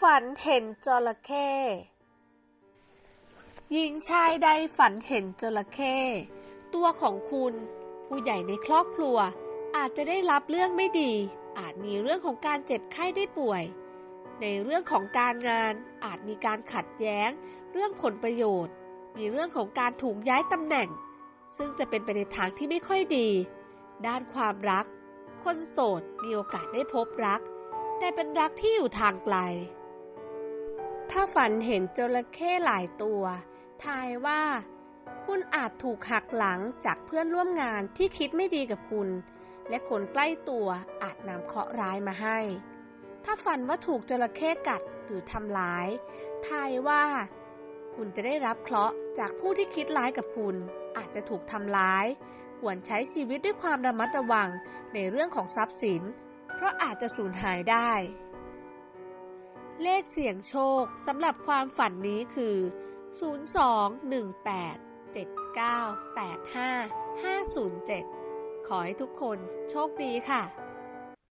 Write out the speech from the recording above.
ฝันเห็นจระเข้หญิงชายใดฝันเห็นจระเข้ตัวของคุณ ผู้ใหญ่ในครอบครัว อาจจะได้รับเรื่องไม่ดี อาจมีเรื่องของการเจ็บไข้ได้ป่วย ในเรื่องของการงานอาจมีการขัดแย้ง เรื่องผลประโยชน์ มีเรื่องของการถูกย้ายตำแหน่ง ซึ่งจะเป็นไปในทางที่ไม่ค่อยดี ด้านความรัก คนโสดมีโอกาสได้พบรัก แต่เป็นรักที่อยู่ทางไกล ถ้าฝันเห็นจระเข้หลายตัว ทายว่า คุณอาจถูกหักหลังจากเพื่อนร่วมงานที่คิดไม่ดีกับคุณ และคนใกล้ตัวอาจนำเคราะห์ร้ายมาให้ ถ้าฝันว่าถูกจระเข้กัดหรือทำร้าย ทายว่า คุณจะได้รับเคราะห์จากผู้ที่คิดร้ายกับคุณ อาจจะถูกทำร้าย ควรใช้ชีวิตด้วยความระมัดระวังในเรื่องของทรัพย์สิน เพราะอาจจะสูญหายได้ เลขเสี่ยงโชคสำหรับความฝันนี้คือ 02-18-79-85-507 ขอให้ทุกคนโชคดีค่ะ